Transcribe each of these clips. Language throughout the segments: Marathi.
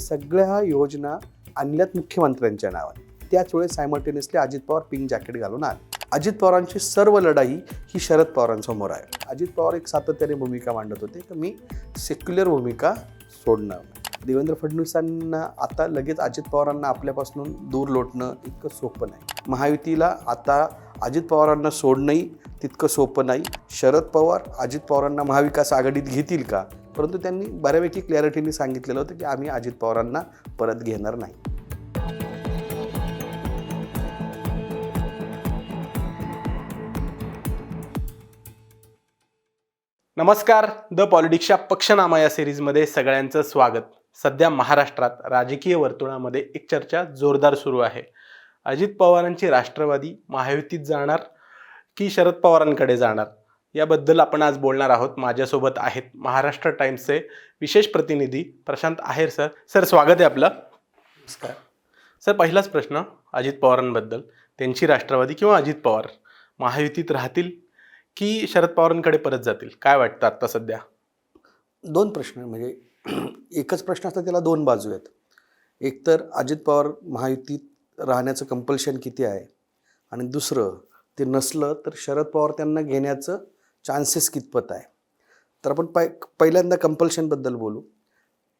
सगळ्या योजना आणल्यात मुख्यमंत्र्यांच्या नावाने. त्याच वेळेस simultaneously Ajit Pawar pink jacket घालून आले. अजित पवारांची सर्व लढाई ही शरद पवारांसमोर आहे. अजित पवार एक सातत्याने भूमिका मांडत होते की मी सेक्युलर भूमिका सोडणार देवेंद्र फडणवीसांना आता लगेच अजित पवारांना आपल्यापासून दूर लोटणं इतकं सोपं नाही. महायुतीला आता अजित पवारांना सोडणंही तितकं सोपं नाही. शरद पवार अजित पवारांना महाविकास आघाडीत घेतील का? परंतु त्यांनी बऱ्यापैकी क्लॅरिटीने सांगितलेलं होतं की आम्ही अजित पवारांना परत घेणार नाही. नमस्कार. द पॉलिटिक्सच्या पक्षनामा या सिरीजमध्ये सगळ्यांचं स्वागत. सध्या महाराष्ट्रात राजकीय वर्तुळामध्ये एक चर्चा जोरदार सुरू आहे. अजित पवारांची राष्ट्रवादी महायुतीत जाणार की शरद पवारांकडे जाणार? याबद्दल आपण आज बोलणार आहोत. माझ्यासोबत आहेत महाराष्ट्र टाइम्सचे विशेष प्रतिनिधी प्रशांत आहेर सर. सर स्वागत आहे आपलं. नमस्कार. सर पहिलाच प्रश्न अजित पवारांबद्दल. त्यांची राष्ट्रवादी किंवा अजित पवार महायुतीत राहतील की शरद पवारांकडे परत जातील? काय वाटतं आत्ता सध्या? दोन प्रश्न म्हणजे एकच प्रश्न असता त्याला दोन बाजू आहेत. एक तर अजित पवार महायुतीत राहण्याचं कंपल्शन किती आहे? आणि दुसरं ते नसलं तर शरद पवार त्यांना घेण्याचं चान्सेस कितपत आहे? तर आपण पाय पहिल्यांदा कंपल्शनबद्दल बोलू.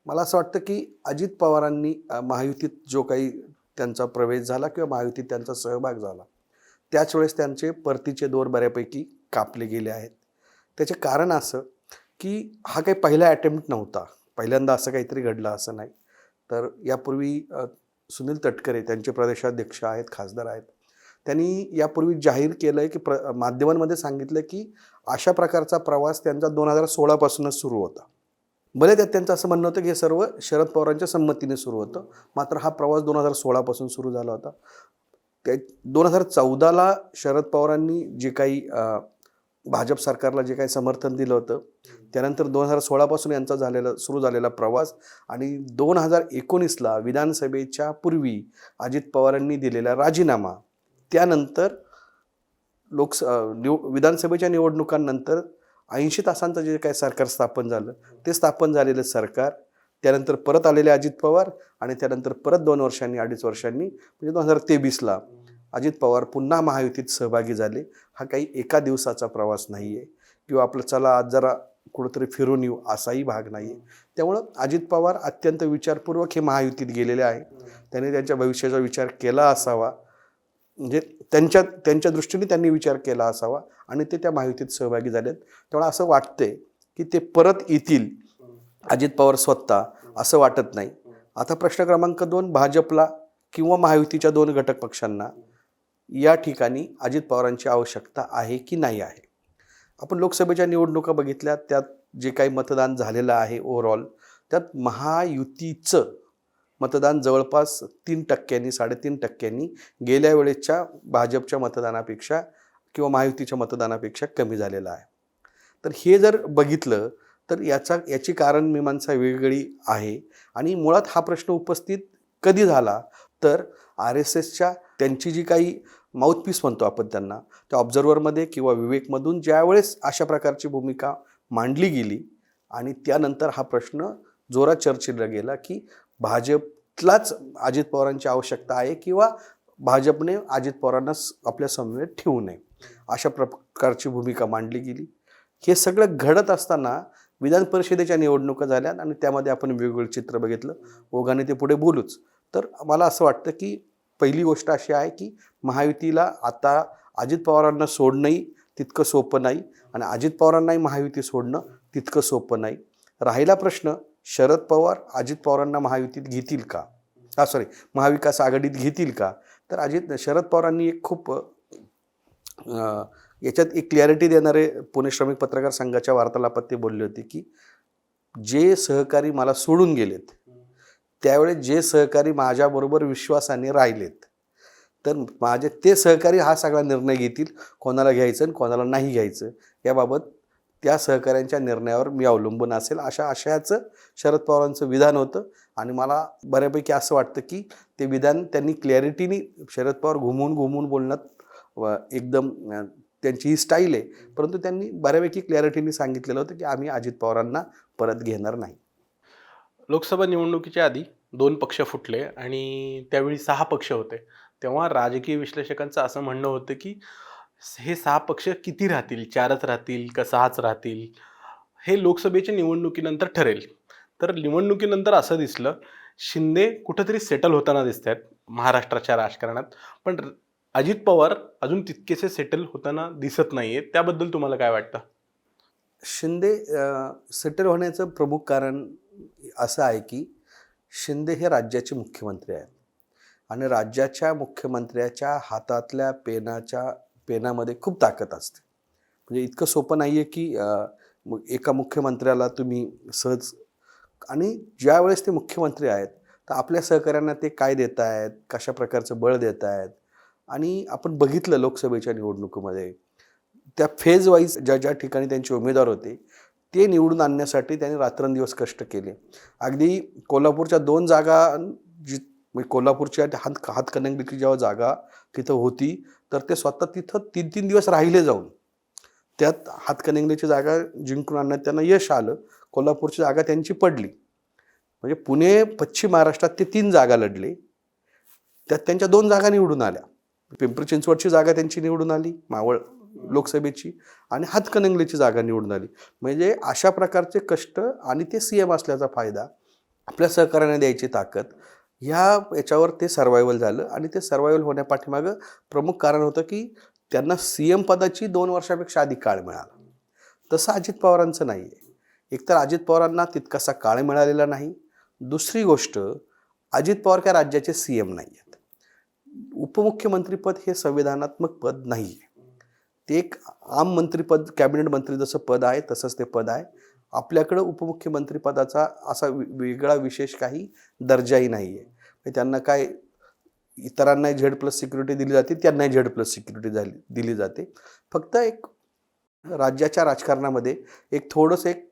मला असं वाटतं की अजित पवारांनी महायुतीत जो काही त्यांचा प्रवेश झाला किंवा महायुतीत त्यांचा सहभाग झाला त्याच वेळेस त्यांचे परतीचे दोर बऱ्यापैकी कापले गेले आहेत. त्याचे कारण असं की हा काही पहिला अटेम्प्ट नव्हता. पहिल्यांदा असं काहीतरी घडलं असं नाही. तर यापूर्वी सुनील तटकरे त्यांचे प्रदेशाध्यक्ष आहेत खासदार आहेत त्यांनी यापूर्वी जाहीर केलं आहे की प्र माध्यमांमध्ये सांगितलं की अशा प्रकारचा प्रवास त्यांचा दोन हजार सोळापासूनच सुरू होता. भले त्यात त्यांचं असं म्हणणं होतं की हे सर्व शरद पवारांच्या संमतीने सुरू होतं मात्र हा प्रवास दोन हजार सोळापासून सुरू झाला होता. ते दोन हजार चौदाला शरद पवारांनी जे काही भाजप सरकारला जे काही समर्थन दिलं होतं त्यानंतर दोन हजार सोळापासून यांचा झालेला सुरू झालेला प्रवास आणि दोन हजार एकोणीसला विधानसभेच्या पूर्वी अजित पवारांनी दिलेला राजीनामा त्यानंतर लोकस निव विधानसभेच्या निवडणुकांनंतर ऐंशी तासांचं जे काही सरकार स्थापन झालं ते स्थापन झालेलं सरकार त्यानंतर परत आलेले अजित पवार आणि त्यानंतर परत दोन वर्षांनी अडीच वर्षांनी म्हणजे दोन हजार तेवीसला अजित पवार पुन्हा महायुतीत सहभागी झाले. हा काही एका दिवसाचा प्रवास नाही आहे किंवा आपलं चला आज जरा कुठंतरी फिरून येऊ असाही भाग नाही आहे त्यामुळं अजित पवार अत्यंत विचारपूर्वक हे महायुतीत गेलेले आहे. त्याने त्यांच्या भविष्याचा विचार केला असावा. म्हणजे त्यांच्या त्यांच्या दृष्टीने त्यांनी विचार केला असावा आणि ते त्या महायुतीत सहभागी झालेत त्यामुळे असं वाटतंय की ते परत येतील. अजित पवार स्वतः असं वाटत नाही. आता प्रश्न क्रमांक दोन भाजपला किंवा महायुतीच्या दोन घटक पक्षांना या ठिकाणी अजित पवारांची आवश्यकता आहे की नाही आहे? आपण लोकसभेच्या निवडणुका बघितल्या त्यात जे काही मतदान झालेलं आहे ओव्हरऑल त्यात महायुतीचं मतदान जवळपास तीन टक्क्यांनी साडेतीन टक्क्यांनी गेल्या वेळेच्या भाजपच्या मतदानापेक्षा किंवा महायुतीच्या मतदानापेक्षा कमी झालेलं आहे. तर हे जर बघितलं तर याचा याची कारण मीमांसा वेगळी आहे. आणि मुळात हा प्रश्न उपस्थित कधी झाला तर आर एस एसच्या त्यांची जी काही माउथपीस म्हणतो आपण त्यांना त्या ऑब्झर्वरमध्ये किंवा विवेकमधून ज्यावेळेस अशा प्रकारची भूमिका मांडली गेली आणि त्यानंतर हा प्रश्न जोरात चर्चेला गेला की भाजप तिथलाच अजित पवारांची आवश्यकता आहे किंवा भाजपने अजित पवारांना आपल्या समवेत ठेवू नये. अशा प्रकारची भूमिका मांडली गेली. हे सगळं घडत असताना विधान परिषदेच्या निवडणुका झाल्या आणि त्यामध्ये आपण वेगवेगळं चित्र बघितलं. ओघाने ते पुढे बोलूच. तर मला असं वाटतं की पहिली गोष्ट अशी आहे की महायुतीला आता अजित पवारांना सोडणंही तितकं सोपं नाही आणि अजित पवारांनाही महायुती सोडणं तितकं सोपं नाही. राहिला प्रश्न शरद पवार अजित पवारांना महायुतीत घेतील का? हा सॉरी महाविकास आघाडीत घेतील का? तर अजित शरद पवारांनी एक खूप याच्यात एक क्लॅरिटी देणारे पुणे श्रमिक पत्रकार संघाच्या वार्तालापात ते बोलले होते की जे सहकारी मला सोडून गेलेत त्यावेळेस जे सहकारी माझ्याबरोबर विश्वासाने राहिलेत तर माझे ते सहकारी हा सगळा निर्णय घेतील कोणाला घ्यायचं आणि कोणाला नाही घ्यायचं याबाबत त्या सहकाऱ्यांच्या निर्णयावर मी अवलंबून असेल. अशा आशयाचं शरद पवारांचं विधान होतं आणि मला बऱ्यापैकी असं वाटतं की ते विधान त्यांनी क्लॅरिटीनी शरद पवार घुमवून घुमवून बोलण्यात व एकदम त्यांची ही स्टाईल आहे. परंतु त्यांनी बऱ्यापैकी क्लॅरिटीने सांगितलेलं होतं की आम्ही अजित पवारांना परत घेणार नाही. लोकसभा निवडणुकीच्या आधी दोन पक्ष फुटले आणि त्यावेळी सहा पक्ष होते. तेव्हा राजकीय विश्लेषकांचं असं म्हणणं होतं की हे सहा पक्ष किती राहतील? चारच राहतील का सहाच राहतील? हे लोकसभेच्या निवडणुकीनंतर ठरेल. तर निवडणुकीनंतर असं दिसलं शिंदे कुठंतरी सेटल होताना दिसत आहेत महाराष्ट्राच्या राजकारणात. पण अजित पवार अजून तितकेसे सेटल होताना दिसत नाही आहे त्याबद्दल तुम्हाला काय वाटतं? शिंदे सेटल होण्याचं प्रमुख कारण असं आहे की शिंदे हे राज्याचे मुख्यमंत्री आहेत. आणि राज्याच्या मुख्यमंत्र्याच्या हातातल्या पेनाच्या पेनामध्ये खूप ताकद असते. म्हणजे इतकं सोपं नाही आहे की एका मुख्यमंत्र्याला तुम्ही सहज आणि ज्यावेळेस ते मुख्यमंत्री आहेत तर आपल्या सहकाऱ्यांना ते काय देत आहेत कशा प्रकारचं बळ देत आहेत आणि आपण बघितलं लोकसभेच्या निवडणुकीमध्ये त्या फेज वाईज ज्या ज्या ठिकाणी त्यांचे उमेदवार होते ते निवडून आणण्यासाठी त्यांनी रात्रंदिवस कष्ट केले. अगदी कोल्हापूरच्या दोन जागा जि म्हणजे कोल्हापूरच्या त्या हात हातकणंगलीची जेव्हा जागा तिथं होती तर ते स्वतः तिथं तीन तीन दिवस राहिले जाऊन. त्यात हातकणंगलीची जागा जिंकून आणण्यात त्यांना यश आलं कोल्हापूरची जागा त्यांची पडली. म्हणजे पुणे पश्चिम महाराष्ट्रात ते तीन जागा लढले. त्यात त्यांच्या दोन जागा निवडून आल्या. पिंपरी चिंचवडची जागा त्यांची निवडून आली मावळ लोकसभेची आणि हातकणंगलेची जागा निवडून आली. म्हणजे अशा प्रकारचे कष्ट आणि ते सी एम असल्याचा फायदा आपल्या सहकार्याने द्यायची ताकद ह्या याच्यावर ते सर्वायवल झालं आणि ते सर्वायवल होण्यापाठीमागं प्रमुख कारण होतं की त्यांना सी एम पदाची दोन वर्षापेक्षा अधिक काळ मिळाला. तसं अजित पवारांचं नाही आहे एकतर अजित पवारांना तितकासा काळ मिळालेला नाही. दुसरी गोष्ट अजित पवार काय राज्याचे सी एम नाही आहेत उपमुख्यमंत्रीपद हे संविधानात्मक पद नाही आहे ते एक आम मंत्रीपद कॅबिनेट मंत्री जसं पद आहे तसंच ते पद आहे. आपल्याकडं उपमुख्यमंत्रीपदाचा असा वेगळा विशेष काही दर्जाही नाही आहे त्यांना काय इतरांनाही झेड प्लस सिक्युरिटी दिली जाते त्यांनाही झेड प्लस सिक्युरिटी झाली दिली जाते. फक्त एक राज्याच्या राजकारणामध्ये एक थोडंसं एक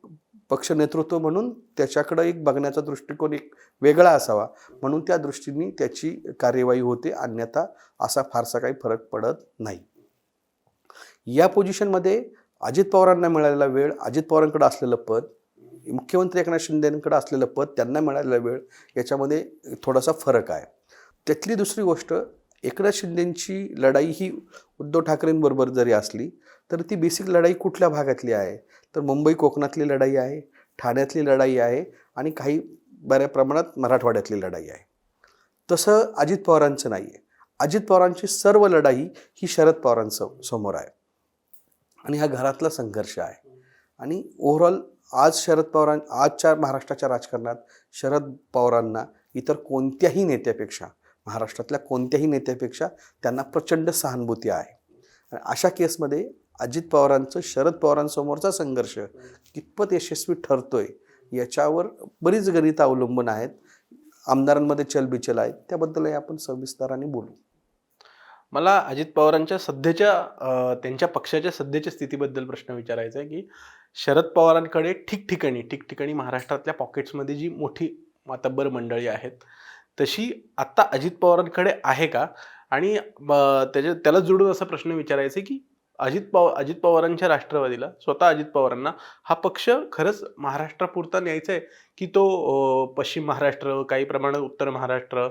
पक्ष नेतृत्व म्हणून त्याच्याकडं एक बघण्याचा दृष्टिकोन एक वेगळा असावा. म्हणून त्या दृष्टीने त्याची कार्यवाही होते अन्यथा असा फारसा काही फरक पडत नाही. या पोझिशनमध्ये अजित पवारांना मिळालेला वेळ अजित पवारांकडे असलेलं पद मुख्यमंत्री एकनाथ शिंदेकडे असलेलं पद त्यांना मिळालेला वेळ याच्यामध्ये थोडासा फरक आहे. त्यातली दुसरी गोष्ट एकनाथ शिंदेची लढाई ही उद्धव ठाकरेंबरोबर जरी असली तर ती बेसिक लढाई कुठल्या भागातली आहे? तर मुंबई कोकणातली लढाई आहे ठाण्यातली लढाई आहे आणि काही बऱ्या प्रमाणात मराठवाड्यातली लढाई आहे. तसं अजित पवारांचं नाही आहे अजित पवारांची सर्व लढाई ही शरद पवारांसमोर समोर आहे. आणि हा घरातला संघर्ष आहे. आणि ओव्हरऑल आज शरद पवारां आजच्या महाराष्ट्राच्या राजकारणात शरद पवारांना इतर कोणत्याही नेत्यापेक्षा महाराष्ट्रातल्या कोणत्याही नेत्यापेक्षा त्यांना प्रचंड सहानुभूती आहे. आणि अशा केसमध्ये अजित पवारांचं शरद पवारांसमोरचा संघर्ष कितपत यशस्वी ठरतोय याच्यावर बरीच गणितं अवलंबून आहेत. आमदारांमध्ये चलबिचल आहेत त्याबद्दलही आपण सविस्ताराने बोलू. मला अजित पवारांच्या सध्याच्या त्यांच्या पक्षाच्या सध्याच्या स्थितीबद्दल प्रश्न विचारायचा आहे की शरद पवारांकडे ठिकठिकाणी ठिकठिकाणी महाराष्ट्रातल्या पॉकेट्समध्ये जी मोठी मातब्बर मंडळी आहेत तशी आत्ता अजित पवारांकडे आहे का? आणि त्याच्या त्याला जुडून असा प्रश्न विचारायचा आहे की अजित पवार अजित पवारांच्या राष्ट्रवादीला स्वतः अजित पवारांना हा पक्ष खरंच महाराष्ट्रापुरता न्यायचा आहे की तो पश्चिम महाराष्ट्र काही प्रमाणात उत्तर महाराष्ट्र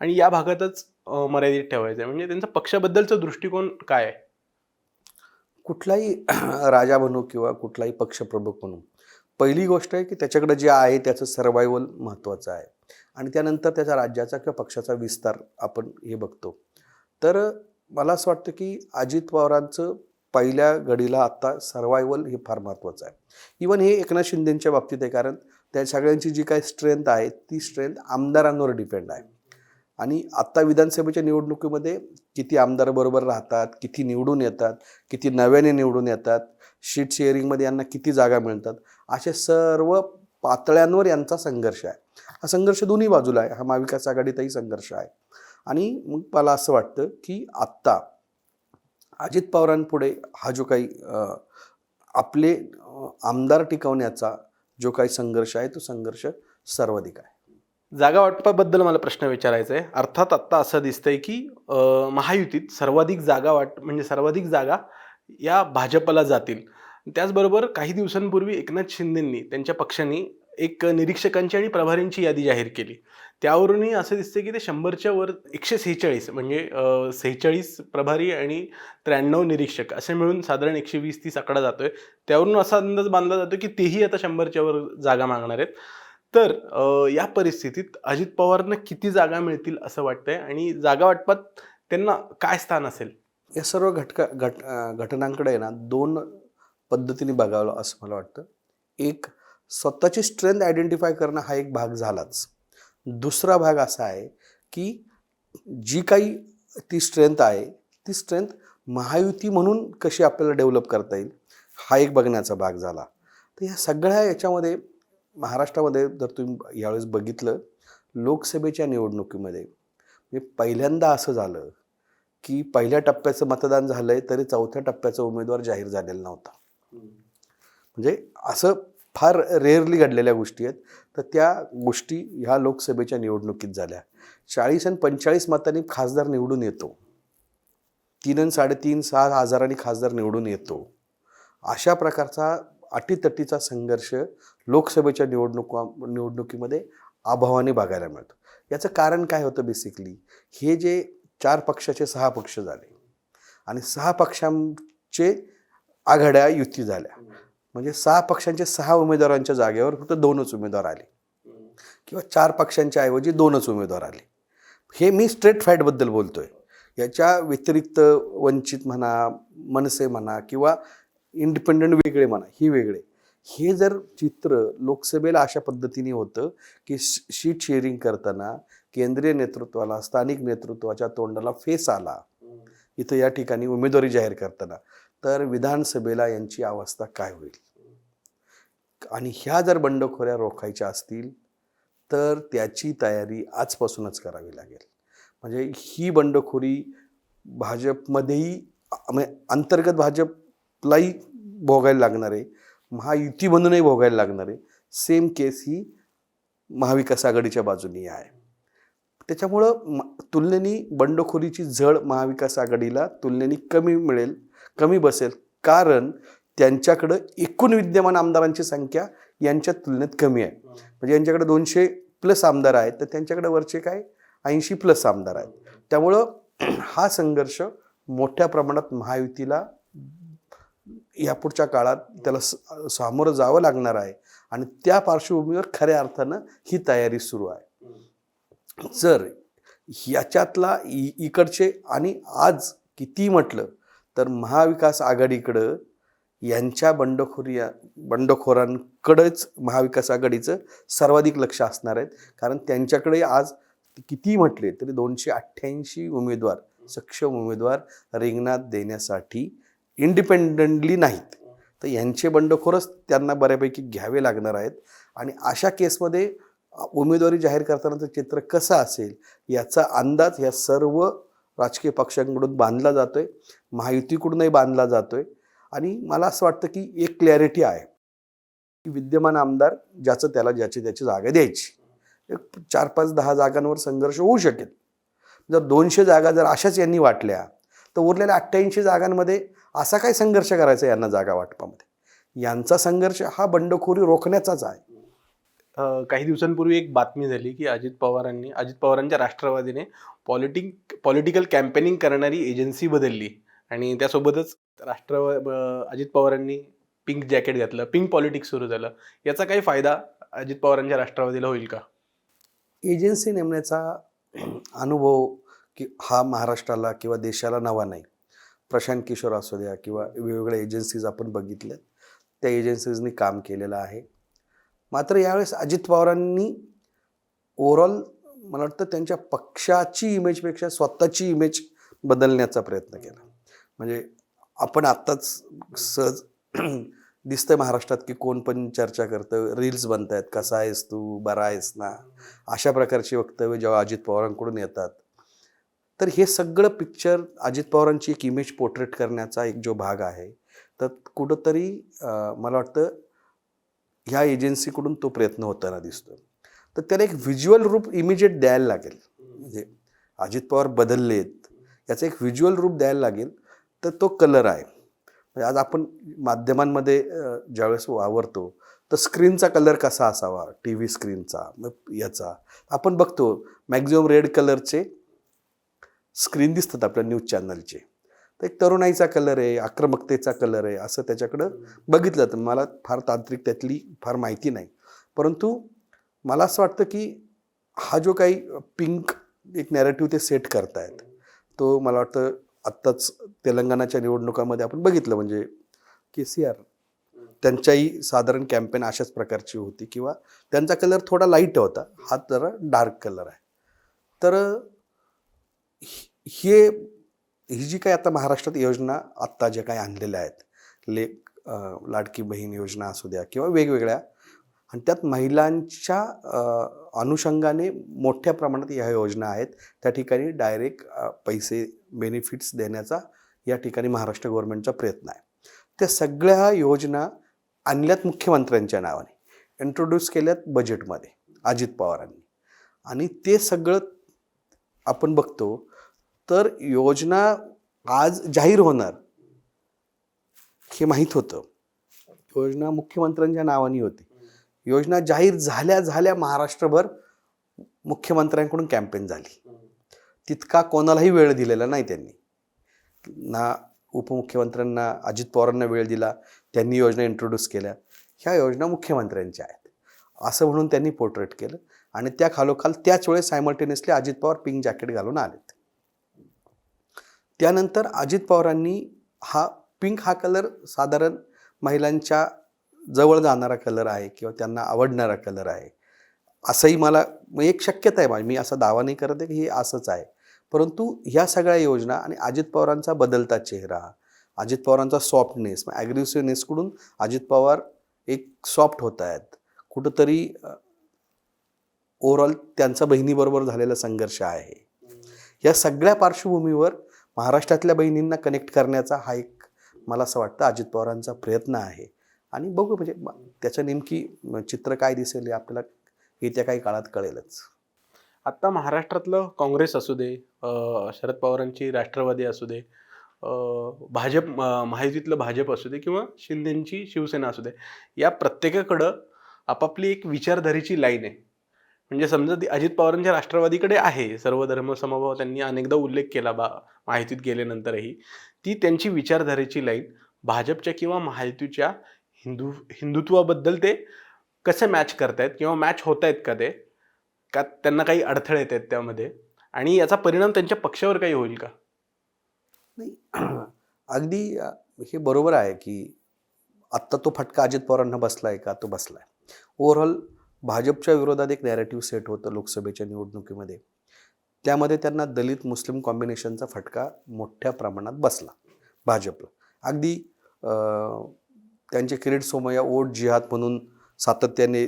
आणि या भागातच मर्यादित ठेवायचं आहे. म्हणजे त्यांचा पक्षाबद्दलचा दृष्टिकोन काय आहे? कुठलाही राजा बनू किंवा कुठलाही पक्षप्रमुख म्हणू पहिली गोष्ट आहे की त्याच्याकडे जे आहे त्याचं सर्वायवल महत्त्वाचं आहे. आणि त्यानंतर त्याचा राज्याचा किंवा पक्षाचा विस्तार आपण हे बघतो. तर मला असं वाटतं की अजित पवारांचं पहिल्या घडीला आत्ता सर्वायवल हे फार महत्त्वाचं आहे. इवन हे एकनाथ शिंदेच्या बाबतीत आहे कारण त्या सगळ्यांची जी काही स्ट्रेंथ आहे ती स्ट्रेंथ आमदारांवर डिपेंड आहे. आणि आत्ता विधानसभेच्या निवडणुकीमध्ये किती आमदार बरोबर राहतात किती निवडून येतात किती नव्याने निवडून येतात शीट शेअरिंगमध्ये यांना किती जागा मिळतात असे सर्व पातळ्यांवर यांचा संघर्ष आहे. हा संघर्ष दोन्ही बाजूला आहे. हा महाविकास आघाडीतही संघर्ष आहे. आणि मग मला असं वाटतं की आत्ता अजित पवारांपुढे हा जो काही आपले आमदार टिकवण्याचा जो काही संघर्ष आहे तो संघर्ष सर्वाधिक आहे. जागा वाटपाबद्दल मला प्रश्न विचारायचा आहे अर्थात आत्ता असं दिसतंय की महायुतीत सर्वाधिक जागा वाट म्हणजे सर्वाधिक जागा या भाजपला जातील. त्याचबरोबर काही दिवसांपूर्वी एकनाथ शिंदेंनी त्यांच्या पक्षाने एक निरीक्षकांची आणि प्रभारींची यादी जाहीर केली. त्यावरूनही असं दिसतं की ते शंभरच्या वर एकशे सेहेचाळीस म्हणजे सेहेचाळीस प्रभारी आणि त्र्याण्णव निरीक्षक असे मिळून साधारण एकशे वीस तीस आकडा जातोय. त्यावरून असा अंदाज बांधला जातो की तेही आता शंभरच्या वर जागा मागणार आहेत. तर या परिस्थितीत अजित पवारांना किती जागा मिळतील असं वाटतंय? आणि जागा वाटपात त्यांना काय स्थान असेल? या सर्व घटका घट घटनांकडे आहे ना दोन पद्धतीने बघावं असं मला वाटतं. एक स्वतःची स्ट्रेंथ आयडेंटिफाय करणं हा एक भाग झालाच. दुसरा भाग असा आहे की जी काही ती स्ट्रेंथ आहे ती स्ट्रेंथ महायुती म्हणून कशी आपल्याला डेव्हलप करता येईल हा एक बघण्याचा भाग झाला. तर ह्या सगळ्या याच्यामध्ये महाराष्ट्रामध्ये जर तुम्ही यावेळेस बघितलं लोकसभेच्या निवडणुकीमध्ये म्हणजे पहिल्यांदा असं झालं की पहिल्या टप्प्याचं मतदान झालं आहे तरी चौथ्या टप्प्याचा उमेदवार जाहीर झालेला नव्हता. म्हणजे असं फार रेअरली घडलेल्या गोष्टी आहेत. तर त्या गोष्टी ह्या लोकसभेच्या निवडणुकीत झाल्या. चाळीस आणि पंचेचाळीस मतांनी खासदार निवडून येतो. तीन आणि साडेतीन सहा हजारांनी खासदार निवडून येतो. अशा प्रकारचा अटीतटीचा संघर्ष लोकसभेच्या निवडणुका निवडणुकीमध्ये अभावाने बघायला मिळतो. याचं कारण काय होतं बेसिकली हे जे चार पक्षाचे सहा पक्ष झाले आणि सहा पक्षांचे आघाड्या युती झाल्या. म्हणजे सहा पक्षांचे सहा उमेदवारांच्या जागेवर फक्त दोनच उमेदवार आले. किंवा चार पक्षांच्या ऐवजी दोनच उमेदवार आले. हे मी स्ट्रेट फॅटबद्दल बोलतो आहे याच्या व्यतिरिक्त वंचित म्हणा मनसे म्हणा किंवा इंडिपेंडंट वेगळे म्हणा ही वेगळे. हे जर चित्र लोकसभेला अशा पद्धतीने होतं की शीट शेअरिंग करताना केंद्रीय नेतृत्वाला स्थानिक नेतृत्वाच्या तोंडाला फेस आला इथं या ठिकाणी उमेदवारी जाहीर करताना तर विधानसभेला यांची अवस्था काय होईल? आणि ह्या जर बंडखोऱ्या रोखायच्या असतील तर त्याची तयारी आजपासूनच करावी लागेल. म्हणजे ही बंडखोरी भाजपमध्येही म्हणजे अंतर्गत भाजपलाही भोगायला लागणार आहे. महायुतीबंधनही भोगायला लागणार आहे. सेम केस ही महाविकास आघाडीच्या बाजूनी आहे. त्याच्यामुळं म तुलनेनी बंडखोरीची झळ महाविकास आघाडीला तुलनेनी कमी मिळेल कमी बसेल. कारण त्यांच्याकडं एकूण विद्यमान आमदारांची संख्या यांच्या तुलनेत कमी आहे. म्हणजे यांच्याकडे दोनशे प्लस आमदार आहेत तर त्यांच्याकडे वरचे काय? ऐंशी प्लस आमदार आहेत. त्यामुळं हा संघर्ष मोठ्या प्रमाणात महायुतीला यापुढच्या काळात त्याला स- सामोरं जावं लागणार आहे. आणि त्या पार्श्वभूमीवर खऱ्या अर्थानं ही तयारी सुरू आहे. जर याच्यातला इ इकडचे आणि आज किती म्हटलं तर महाविकास आघाडीकडं यांच्या बंडखोरी बंडखोरांकडेच महाविकास आघाडीचं सर्वाधिक लक्ष असणार आहेत. कारण त्यांच्याकडे आज किती म्हटले तरी दोनशे अठ्ठ्याऐंशी उमेदवार सक्षम उमेदवार रिंगणात देण्यासाठी इंडिपेंडंटली नाहीत. तर यांचे बंडखोरच त्यांना बऱ्यापैकी घ्यावे लागणार आहेत. आणि अशा केसमध्ये उमेदवारी जाहीर करतानाचं चित्र कसं असेल याचा अंदाज या सर्व राजकीय पक्षांकडून बांधला जातो आहे महायुतीकडूनही बांधला जातो आहे आणि मला असं वाटतं की एक क्लॅरिटी आहे. की विद्यमान आमदार ज्याचं त्याला ज्याची त्याची जागा द्यायची. एक चार पाच दहा जागांवर संघर्ष होऊ शकेल. जर दोनशे जागा जर अशाच यांनी वाटल्या तर उरलेल्या अठ्ठ्याऐंशी जागांमध्ये असा काय संघर्ष करायचा यांना जागा वाटपामध्ये? यांचा संघर्ष हा बंडखोरी रोखण्याचाच आहे. काही दिवसांपूर्वी एक बातमी झाली की अजित पवारांनी अजित पवारांच्या राष्ट्रवादीने पॉलिटिक पॉलिटिकल कॅम्पेनिंग करणारी एजन्सी बदलली आणि त्यासोबतच राष्ट्र अजित पवारांनी पिंक जॅकेट घातलं पिंक पॉलिटिक्स सुरू झालं. याचा काही फायदा अजित पवारांच्या राष्ट्रवादीला होईल का? एजन्सी नेमण्याचा अनुभव की हा महाराष्ट्राला किंवा देशाला नवा नाही. प्रशांत किशोर असू द्या किंवा वेगवेगळ्या एजन्सीज आपण बघितल्यात त्या एजन्सीजनी काम केलेलं आहे. मात्र यावेळेस अजित पवारांनी ओव्हरऑल मला वाटतं त्यांच्या पक्षाची इमेजपेक्षा स्वतःची इमेज बदलण्याचा प्रयत्न केला. म्हणजे आपण आत्ताच सहज दिसतंय महाराष्ट्रात की कोण पण चर्चा करतं रील्स बनत आहेत कसा आहेस तू बरा आहेस ना? अशा प्रकारची वक्तव्य जेव्हा अजित पवारांकडून येतात तर हे सगळं पिक्चर अजित पवारांची एक इमेज पोर्ट्रेट करण्याचा एक जो भाग आहे तर कुठंतरी मला वाटतं ह्या एजन्सीकडून तो प्रयत्न होताना दिसतो तर त्याला एक व्हिज्युअल रूप इमिजिएट द्यायला लागेल. म्हणजे अजित पवार बदललेत याचं एक व्हिज्युअल रूप द्यायला लागेल तर तो कलर आहे. म्हणजे आज आपण माध्यमांमध्ये ज्यावेळेस वावरतो तर स्क्रीनचा कलर कसा असावा? टी व्ही स्क्रीनचा मग याचा. आपण बघतो मॅक्झिमम रेड कलरचे स्क्रीन दिसतात आपल्या न्यूज चॅनलचे. तर एक तरुणाईचा कलर आहे आक्रमकतेचा कलर आहे असं त्याच्याकडं बघितलं तर मला फार तांत्रिक त्यातली फार माहिती नाही. परंतु मला असं वाटतं की हा जो काही पिंक एक नॅरेटिव्ह ते सेट करतायत तो मला वाटतं आत्ताच तेलंगणाच्या निवडणुकामध्ये आपण बघितलं. म्हणजे के सी आर त्यांच्याही साधारण कॅम्पेन अशाच प्रकारची होती किंवा त्यांचा कलर थोडा लाइट होता. हा जरा डार्क कलर आहे. तर हे ही जी काही आता महाराष्ट्रात योजना आत्ता ज्या काही आणलेल्या आहेत लेक लाडकी बहीण योजना असू द्या किंवा वेगवेगळ्या आणि त्यात महिलांच्या अनुषंगाने मोठ्या प्रमाणात ह्या योजना आहेत त्या ठिकाणी डायरेक्ट पैसे बेनिफिट्स देण्याचा या ठिकाणी महाराष्ट्र गव्हर्नमेंटचा प्रयत्न आहे. त्या सगळ्या योजना आणल्यात मुख्यमंत्र्यांच्या नावाने इंट्रोड्यूस केल्यात बजेटमध्ये अजित पवारांनी. आणि ते सगळं आपण बघतो तर योजना आज जाहीर होणार हे माहीत होतं. योजना मुख्यमंत्र्यांच्या नावाने होती. योजना जाहीर झाल्या झाल्या महाराष्ट्रभर मुख्यमंत्र्यांकडून कॅम्पेन झाली. तितका कोणालाही वेळ दिलेला नाही त्यांनी. ना उपमुख्यमंत्र्यांना अजित पवारांना वेळ दिला त्यांनी योजना इंट्रोड्यूस केल्या. ह्या योजना मुख्यमंत्र्यांच्या आहेत. असं म्हणून त्यांनी पोर्ट्रेट केलं आणि त्या खालोखाल त्याच वेळेस simultaneously Ajit Pawar pink jacket घालून आले. त्यानंतर अजित पवारांनी हा पिंक हा कलर साधारण महिलांच्या जवळ जाणारा कलर आहे किंवा त्यांना आवडणारा कलर आहे. असंही मला म्हणजे एक शक्यता आहे माझी. मी असा दावा नाही करत आहे की हे असंच आहे. परंतु ह्या सगळ्या योजना आणि अजित पवारांचा बदलता चेहरा अजित पवारांचा सॉफ्टनेस ॲग्रेसिव्हनेसकडून अजित पवार एक सॉफ्ट होत आहेत. कुठंतरी ओव्हरऑल त्यांचा बहिणीबरोबर झालेला संघर्ष आहे. या सगळ्या पार्श्वभूमीवर महाराष्ट्रातल्या बहिणींना कनेक्ट करण्याचा हा एक मला असं वाटतं अजित पवारांचा प्रयत्न आहे. आणि बघू म्हणजे त्याचं नेमकी चित्र काय दिसेल हे आपल्याला येत्या काही काळात कळेलच. आत्ता महाराष्ट्रातलं काँग्रेस असू दे शरद पवारांची राष्ट्रवादी असू दे भाजप महायुतीतलं भाजप असू दे किंवा शिंदेंची शिवसेना असू दे या प्रत्येकाकडं आपापली एक विचारधारेची लाईन आहे. म्हणजे समजा ती अजित पवारांच्या राष्ट्रवादीकडे आहे सर्व धर्म समभाव त्यांनी अनेकदा उल्लेख केला बा माहितीत गेल्यानंतरही. ती त्यांची विचारधारेची लाईन भाजपच्या किंवा महायुतीच्या हिंदू हिंदुत्वाबद्दल ते कसे मॅच करतायत किंवा मॅच होत आहेत का ते का त्यांना काही अडथळे येत आहेत त्यामध्ये? आणि याचा परिणाम त्यांच्या पक्षावर काही होईल का? नाही अगदी हे बरोबर आहे की आत्ता तो फटका अजित पवारांना बसला आहे का? तो बसला आहे ओव्हरऑल भाजपच्या विरोधात एक नॅरेटिव्ह सेट होतं लोकसभेच्या निवडणुकीमध्ये. त्यामध्ये त्यांना दलित मुस्लिम कॉम्बिनेशनचा फटका मोठ्या प्रमाणात बसला भाजपला. अगदी त्यांचे किरीट सोमय्या ओट जिहाद म्हणून सातत्याने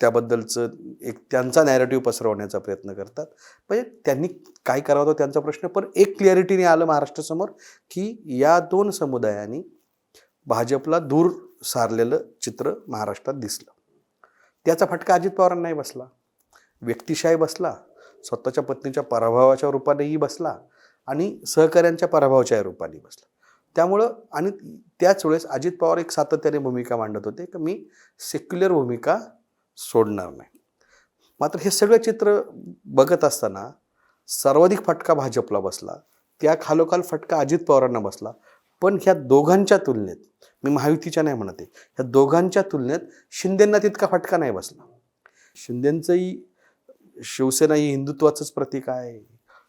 त्याबद्दलचं एक त्यांचा नॅरेटिव्ह पसरवण्याचा प्रयत्न करतात. म्हणजे त्यांनी काय करावं होतं त्यांचा प्रश्न पण एक क्लिअरिटीने आलं महाराष्ट्रासमोर की या दोन समुदायांनी भाजपला दूर सारलेलं चित्र महाराष्ट्रात दिसलं. त्याचा फटका अजित पवारांनाही नाही बसला. व्यक्तिशाही बसला. स्वतःच्या पत्नीच्या पराभवाच्या रूपानेही बसला आणि सहकाऱ्यांच्या पराभवाच्या रूपाने बसला. त्यामुळं आणि त्याच वेळेस अजित पवार एक सातत्याने भूमिका मांडत होते की मी सेक्युलर भूमिका सोडणार नाही. मात्र हे सगळं चित्र बघत असताना सर्वाधिक फटका भाजपला बसला. त्या खालोखाल फटका अजित पवारांना बसला. पण ह्या दोघांच्या तुलनेत मी महायुतीच्या नाही म्हणत आहे ह्या दोघांच्या तुलनेत शिंदेंना तितका फटका नाही बसला. शिंदेंचंही शिवसेना ही हिंदुत्वाचंच प्रतीक आहे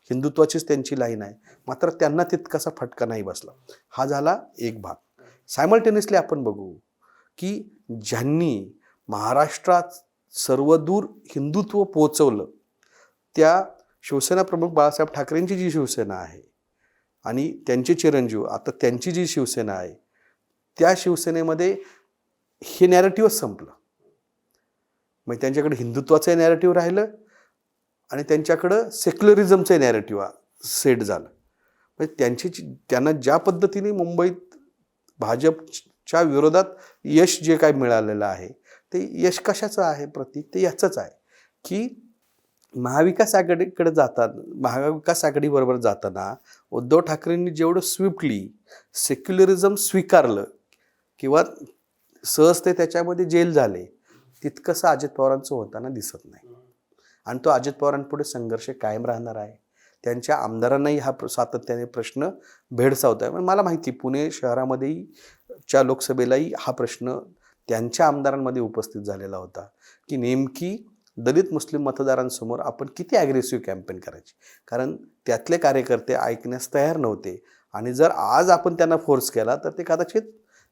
हिंदुत्वाचीच त्यांची लाईन आहे मात्र त्यांना तितकासा फटका नाही बसला. हा झाला एक भाग. सायमल्टेनियसली आपण बघू की ज्यांनी महाराष्ट्रात सर्वदूर हिंदुत्व पोचवलं त्या शिवसेना प्रमुख बाळासाहेब ठाकरेंची जी शिवसेना आहे आणि त्यांचे चिरंजीव आता त्यांची जी शिवसेना आहे त्या शिवसेनेमध्ये हे नॅरेटिव्हच संपलं. मग त्यांच्याकडे हिंदुत्वाचं नॅरेटिव्ह राहिलं आणि त्यांच्याकडं सेक्युलरिझमचं नॅरेटिव्ह सेट झालं. म्हणजे त्यांची त्यांना ज्या पद्धतीने मुंबईत भाजपच्या विरोधात यश जे काय मिळालेलं आहे ते यश कशाचं आहे प्रतीक? ते याचंच आहे की महाविकास आघाडीकडे जातात महाविकास आघाडीबरोबर जाताना उद्धव ठाकरेंनी जेवढं स्विफ्टली सेक्युलरिझम स्वीकारलं किंवा सहज ते त्याच्यामध्ये जेल झाले तितकंसं अजित पवारांचं होताना दिसत नाही. आणि तो अजित पवारांपुढे संघर्ष कायम राहणार आहे. त्यांच्या आमदारांनाही हा प्र- सातत्याने प्रश्न भेडसावत आहे. मला माहिती पुणे शहरामध्येही च्या लोकसभेलाही हा प्रश्न त्यांच्या आमदारांमध्ये उपस्थित झालेला होता. की नेमकी दलित मुस्लिम मतदारांसमोर आपण किती ॲग्रेसिव्ह कॅम्पेन करायची? कारण त्यातले कार्यकर्ते ऐकण्यास तयार नव्हते. आणि जर आज आपण त्यांना फोर्स केला तर ते कदाचित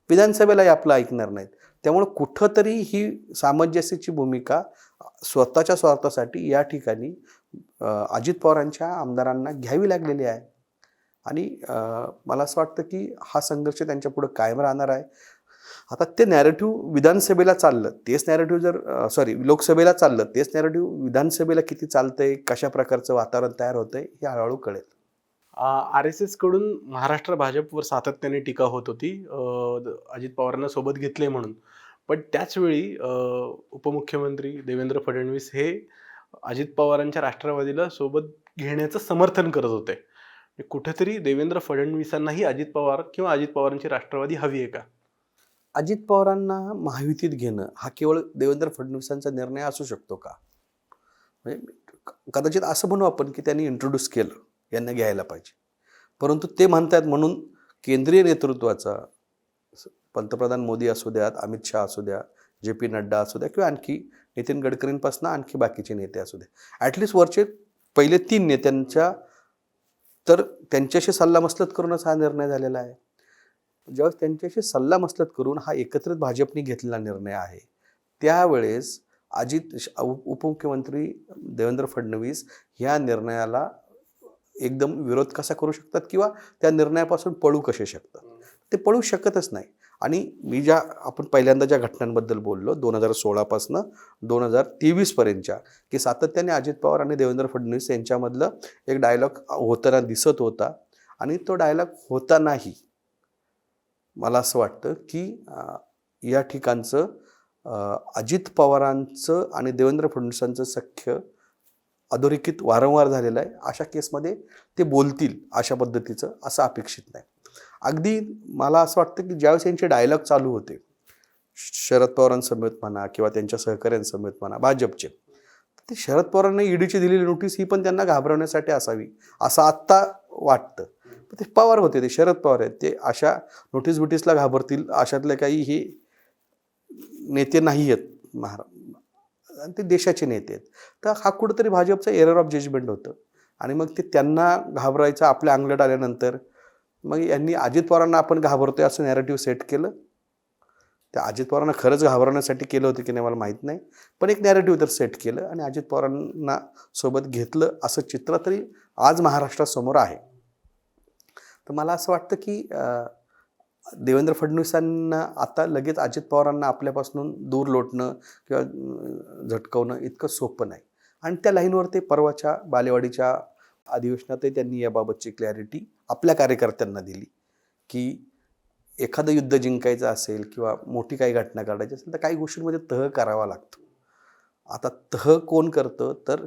विधानसभेलाही आपलं ऐकणार नाहीत. त्यामुळे कुठंतरी ही सामंजस्याची भूमिका स्वतःच्या स्वार्थासाठी या ठिकाणी अजित पवारांच्या आमदारांना घ्यावी लागलेली आहे. आणि मला असं वाटतं की हा संघर्ष त्यांच्यापुढं कायम राहणार आहे. आता ते नॅरेटिव्ह विधानसभेला चाललं तेच नॅरेटिव्ह जर सॉरी लोकसभेला चाललं तेच नॅरेटिव्ह विधानसभेला किती चालतंय कशा प्रकारचं वातावरण तयार होतंय हे हळूहळू कळेल. आर एस एसकडून महाराष्ट्र भाजपवर सातत्याने टीका होत होती. अजित पवारांना सोबत घेतले म्हणून. पण त्याच वेळी उपमुख्यमंत्री देवेंद्र फडणवीस हे अजित पवारांच्या राष्ट्रवादीला सोबत घेण्याचं समर्थन करत होते. कुठेतरी देवेंद्र फडणवीसांनाही अजित पवार किंवा अजित पवारांची राष्ट्रवादी हवी आहे का? अजित पवारांना महायुतीत घेणं हा केवळ देवेंद्र फडणवीसांचा निर्णय असू शकतो का? म्हणजे कदाचित असं म्हणू आपण की त्यांनी इंट्रोड्यूस केलं यांना घ्यायला पाहिजे. परंतु ते म्हणतात म्हणून केंद्रीय नेतृत्वाचा पंतप्रधान मोदी असू द्यात अमित शहा असू द्या जे पी नड्डा असू द्या किंवा आणखी नितीन गडकरींपासून आणखी बाकीचे नेते असू द्या. ॲटलिस्ट वरचे पहिले तीन नेत्यांच्या तर त्यांच्याशी सल्लामसलत करूनच हा निर्णय झालेला आहे. ज्यावेळेस त्यांच्याशी सल्लामसलत करून हा एकत्रित भाजपने घेतलेला निर्णय आहे त्यावेळेस अजित श- उपमुख्यमंत्री देवेंद्र फडणवीस ह्या निर्णयाला एकदम विरोध कसा करू शकतात किंवा त्या निर्णयापासून पळू कसे शकतात? ते पळू शकतच नाही. आणि मी ज्या आपण पहिल्यांदा ज्या घटनांबद्दल बोललो दोन हजार सोळापासनं दोन हजार तेवीसपर्यंतच्या की सातत्याने अजित पवार आणि देवेंद्र फडणवीस यांच्यामधलं एक डायलॉग होताना दिसत होता आणि तो डायलॉग होतानाही मला असं वाटतं की या ठिकाणचं अजित पवारांचं आणि देवेंद्र फडणवीसांचं सख्य अधोरेखित वारंवार झालेलं आहे. अशा केसमध्ये ते बोलतील अशा पद्धतीचं असं अपेक्षित नाही. अगदी मला असं वाटतं की ज्यावेळेस यांचे डायलॉग चालू होते शरद पवारांसमवेत म्हणा किंवा त्यांच्या सहकाऱ्यांसमवेत म्हणा भाजपचे ते शरद पवारांनी ईडीची दिलेली नोटीस ही पण त्यांना घाबरवण्यासाठी असावी असं आत्ता वाटतं. ते पवार होते ते शरद पवार आहेत. ते अशा नोटीस बिटीसला घाबरतील अशातले काही हे नेते नाही आहेत महारा आणि ते देशाचे नेते आहेत. तर हा कुठंतरी भाजपचा एरर ऑफ जजमेंट होतं. आणि मग ते त्यांना घाबरायचं आपल्या अंगलट आल्यानंतर मग यांनी अजित पवारांना आपण घाबरतोय असं नॅरेटिव्ह सेट केलं. त्या अजित पवारांना खरंच घाबरवण्यासाठी केलं होतं की नाही मला माहीत नाही. पण एक नॅरेटिव्ह तर सेट केलं आणि अजित पवारांना सोबत घेतलं असं चित्र तरी आज महाराष्ट्रासमोर आहे. तर मला असं वाटतं की देवेंद्र फडणवीसांना आता लगेच अजित पवारांना आपल्यापासून दूर लोटणं किंवा झटकवणं इतकं सोपं नाही. आणि त्या लाईनवर ते परवाच्या बालेवाडीच्या अधिवेशनातही त्यांनी याबाबतची क्लॅरिटी आपल्या कार्यकर्त्यांना दिली की एखादं युद्ध जिंकायचं असेल किंवा मोठी काही घटना काढायची असेल तर काही गोष्टींमध्ये तह करावा लागतो. आता तह कोण करतं? तर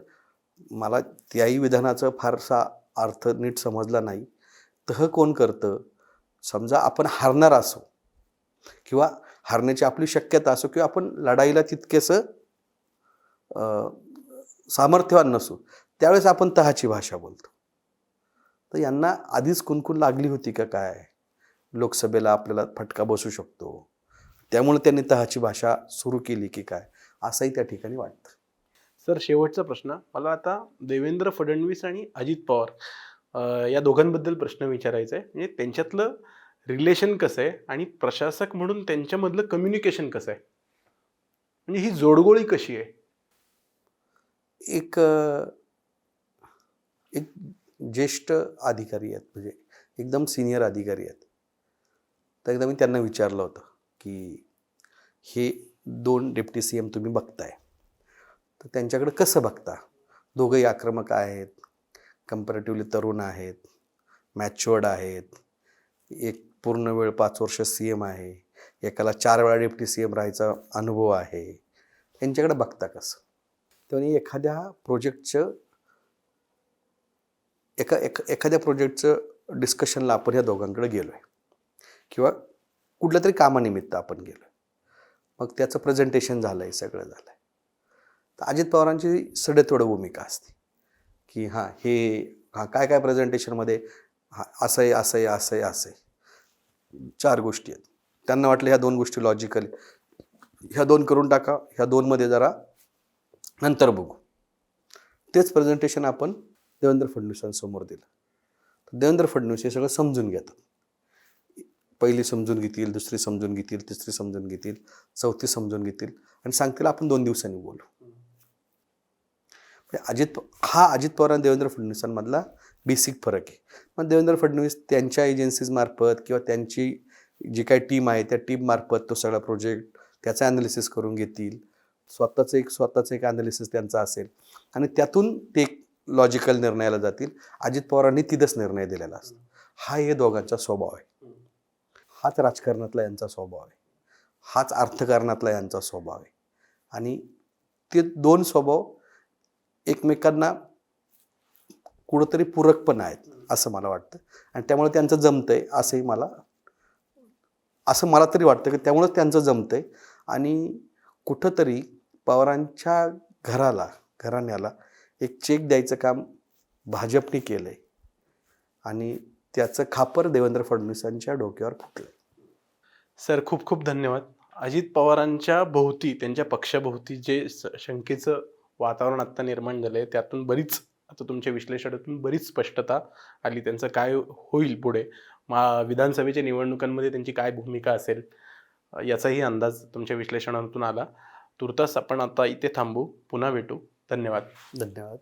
मला त्याही विधानाचा फारसा अर्थ नीट समजला नाही. तह कोण करतं? समजा आपण हारणार असो किंवा हारण्याची आपली शक्यता असो किंवा आपण लढाईला तितकेसं सामर्थ्यवान नसू त्यावेळेस आपण तहाची भाषा बोलतो. तर यांना आधीच कुणकुण लागली होती का काय? लोकसभेला आपल्याला फटका बसू शकतो. त्यामुळे त्यांनी तहाची भाषा सुरू केली की काय? असंही त्या ठिकाणी वाटतं. सर शेवटचा प्रश्न. मला आता देवेंद्र फडणवीस आणि अजित पवार या दोघांबद्दल प्रश्न विचारायचा आहे. म्हणजे त्यांच्यातलं रिलेशन कसं आहे आणि प्रशासक म्हणून त्यांच्यामधलं कम्युनिकेशन कसं आहे? म्हणजे ही जोडगोळी कशी आहे? एक एक ज्येष्ठ अधिकारी आहेत. म्हणजे एकदम सिनियर अधिकारी आहेत. तर एकदा मी त्यांना विचारलं होतं की हे दोन डेप्टी सी एम तुम्ही बघताय. तर त्यांच्याकडे कसं बघता? दोघंही आक्रमक आहेत. कम्पॅरेटिव्हली तरुण आहेत मॅच्युअर्ड आहेत. एक पूर्ण वेळ पाच वर्ष सी एम आहे. एकाला चार वेळा डेप्टी सी एम राहायचा अनुभव आहे. यांच्याकडे बघता कसं? त्यामुळे एखाद्या प्रोजेक्टचं एका एक एखाद्या प्रोजेक्टचं डिस्कशनला आपण या दोघांकडे गेलो आहे किंवा कुठल्या तरी कामानिमित्त आपण गेलो आहे मग त्याचं प्रेझेंटेशन झालं आहे सगळं झालं आहे तर अजित पवारांची सडेतोड भूमिका असते. की हां हे हां काय काय प्रेझेंटेशनमध्ये हा असं आहे असं आहे असं आहे असं आहे चार गोष्टी आहेत. त्यांना वाटलं ह्या दोन गोष्टी लॉजिकल ह्या दोन करून टाका ह्या दोनमध्ये जरा नंतर बघू. तेच प्रेझेंटेशन आपण देवेंद्र फडणवीसांसमोर दिलं. तर देवेंद्र फडणवीस हे सगळं समजून घेतात. पहिली समजून घेतील दुसरी समजून घेतील तिसरी समजून घेतील चौथी समजून घेतील. आणि सांगतील आपण दोन दिवसांनी बोलू. अजित हा अजित पवार आणि देवेंद्र फडणवीसांमधला बेसिक फरक आहे. मग देवेंद्र फडणवीस त्यांच्या एजन्सीजमार्फत किंवा त्यांची जी काही टीम आहे त्या टीममार्फत तो सगळा प्रोजेक्ट त्याचं ॲनालिसिस करून घेतील. स्वतःचं एक स्वतःचं एक ॲनालिसिस त्यांचा असेल. आणि त्यातून ते एक लॉजिकल निर्णयाला जातील. अजित पवारांनी तिथंच निर्णय दिलेला असतो. हा हे दोघांचा स्वभाव आहे. हाच राजकारणातला यांचा स्वभाव आहे. हाच अर्थकारणातला यांचा स्वभाव आहे. आणि ते दोन स्वभाव एकमेकांना कुठंतरी पूरक पण आहेत असं मला वाटतं. आणि त्यामुळे त्यांचं जमतंय असंही मला असं मला तरी वाटतं की त्यामुळंच त्यांचं जमतंय. आणि कुठंतरी पवारांच्या घराला घराण्याला एक चेक द्यायचं काम भाजपने केलं आहे आणि त्याचं खापर देवेंद्र फडणवीसांच्या डोक्यावर फुटलं सर खूप खूप धन्यवाद. अजित पवारांच्या भोवती त्यांच्या पक्षाभोवती जे स- शंकेचं वातावरण आत्ता निर्माण झालं आहे त्यातून बरीच आता तुमच्या विश्लेषणातून बरीच स्पष्टता आली. त्यांचं काय होईल पुढे? मा विधानसभेच्या निवडणुकांमध्ये त्यांची काय भूमिका असेल? याचाही अंदाज तुमच्या विश्लेषणातून आला. तुर्तास आपण आता इथे थांबू. पुन्हा भेटू. धन्यवाद. धन्यवाद.